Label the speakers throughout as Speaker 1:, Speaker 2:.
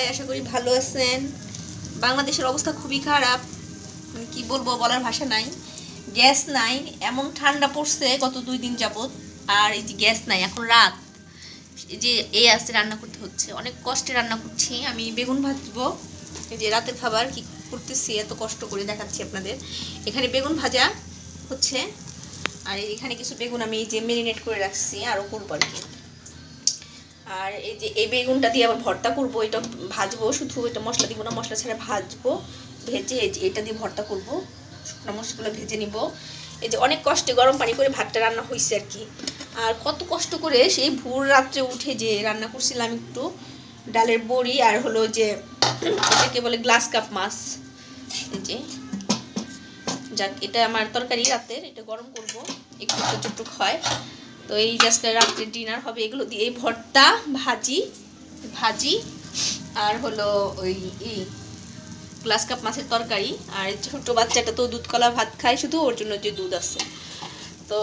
Speaker 1: সবাই আশা করি ভালো আছেন। বাংলাদেশের অবস্থা খুবই খারাপ। মানে কি বলব, বলার ভাষা নাই। গ্যাস নাই, এমন ঠান্ডা পড়ছে গত দুই দিন যাবত আর এই যে গ্যাস নাই, এখন রাত। যে এই আসতে রান্না করতে হচ্ছে। অনেক কষ্টে রান্না করছি। আমি বেগুন ভাজবো। এই যে রাতের খাবার, কি করতেছি, এত কষ্ট করে দেখাচ্ছি আপনাদের। এখানে বেগুন ভাজা হচ্ছে। আর এখানে কিছু বেগুন আমি যে মেরিনেট করে রাখছি, আরও করব আর কি। আর এই যে এই বেগুনটা দিয়ে আবার ভর্তা করব, এটা ভাজবো, শুধু এটা মশলা দিব না, মশলা ছাড়া ভাজবো, ভেজে এটা দিয়ে ভর্তা করব, শুকনো মশলাগুলো ভেজে নিব। এই যে অনেক কষ্টে গরম পানি করে ভাতটা রান্না হয়েছে আর কি। আর কত কষ্ট করে সেই ভোর রাত্রে উঠে যে রান্না করছিলাম একটু, ডালের বড়ি আর হলো যে এটাকে বলে গ্লাস কাপ মাছ, এই যে। যাক, এটা আমার তরকারি রাতের, এটা গরম করব একটু টুকটুক হয়। তো এই জাস্ট রাত্রে ডিনার হবে, এগুলো দিয়ে ভর্তা, ভাজি ভাজি আর হলো ওই গ্লাস কাপ মাছের তরকারি আর ছোট বাচ্চাটা তো দুধ কলা ভাত খায় শুধু, ওর জন্য যে দুধ আছে। তো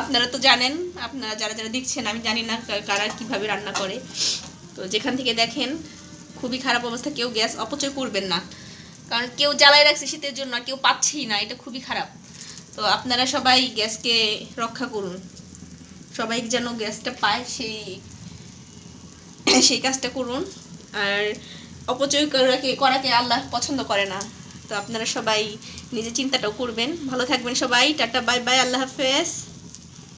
Speaker 1: আপনারা তো জানেন, আপনারা যারা যারা দেখছেন, আমি জানি না কারা কীভাবে রান্না করে। তো যেখান থেকে দেখেন, খুবই খারাপ অবস্থা, কেউ গ্যাস অপচয় করবেন না। কারণ কেউ জ্বালায় রাখছে শীতের জন্য কেউ পাচ্ছেই না, এটা খুবই খারাপ। তো আপনারা সবাই গ্যাসকে রক্ষা করুন। সবাই যেন গ্যাসটা পায়, সেই সেই কাজটা করুন। আর অপচয় করাকে করাকে আল্লাহ পছন্দ করে না। তো আপনারা সবাই নিজে চিন্তাটাও করবেন। ভালো থাকবেন সবাই। Tata, bye bye. আল্লাহ হাফেজ।